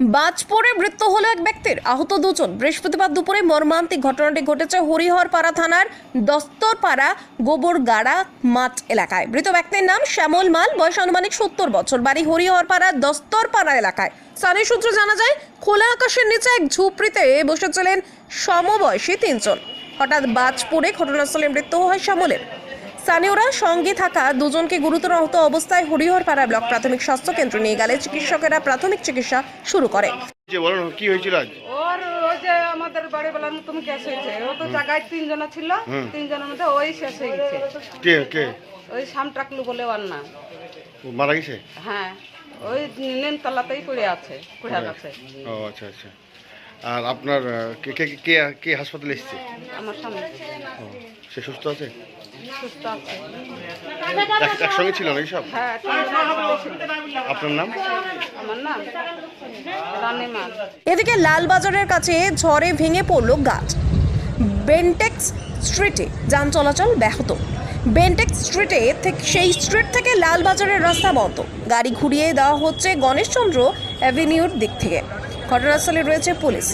বাজ পড়ে মৃত্যু হলো এক ব্যক্তির। আহত দুজন। বৃহস্পতিবার দুপুরে মর্মান্তিক ঘটনাটি ঘটেছে হরিহরপাড়া থানার দস্তরপাড়া গোবরগাড়া মাঠ এলাকায়। মৃত ব্যক্তির নাম শ্যামল মাল। বয়স আনুমানিক সত্তর বছর। বাড়ি হরিহরপাড়া দস্তরপাড়া এলাকায়। স্থানীয় সূত্রে জানা যায়, খোলা আকাশের নিচে এক ঝুপড়িতে বসেছিলেন সমবয়সী তিনজন। হঠাৎ বাজ পড়ে ঘটনাস্থলে মৃত্যু হয় শ্যামলের। স্থানীয়রা সঙ্গে থাকা দুজনকে গুরুতর আহত অবস্থায় হরিহরপাড়া ব্লক প্রাথমিক স্বাস্থ্য কেন্দ্র নিয়ে গেলে চিকিৎসকেরা প্রাথমিক চিকিৎসা শুরু করে। যে বলুন কি হয়েছিল আজ? ওর ওই যে আমাদের বাড়ি বেলার মতন গ্যাস হয়েছে। ও তো জায়গায় তিনজনা ছিল তিনজনের মধ্যে ওই শেষ হয়ে গেছে। কে কে? ওই সামটাকলু বলে ওর নাম। ও মারা গেছে? হ্যাঁ ওই নিমতলাতেই পড়ে আছে পড়ে গেছে। ও আচ্ছা আচ্ছা। আর আপনার কে কে কে কে হাসপাতালে এসেছে? আমার সামনে ও, সে সুস্থ আছে? সুস্থ আছে। একসঙ্গে ছিল নাকি সব? হ্যাঁ। আপনার নাম? আমার নাম এদিকে লালবাজারের কাছে ঝড়ে ভেঙে পড়ল গাছ। বেন্টেক্স স্ট্রিটে যান চলাচল ব্যাহত। বেন্টেক্স স্ট্রিটে থেকে সেই স্ট্রিট থেকে লালবাজারের রাস্তা বন্ধ। গাড়ি ঘুরিয়ে দেওয়া হচ্ছে গণেশচন্দ্র অ্যাভিনিউর দিক থেকে। ঘটনাস্থলে রয়েছে পুলিশ।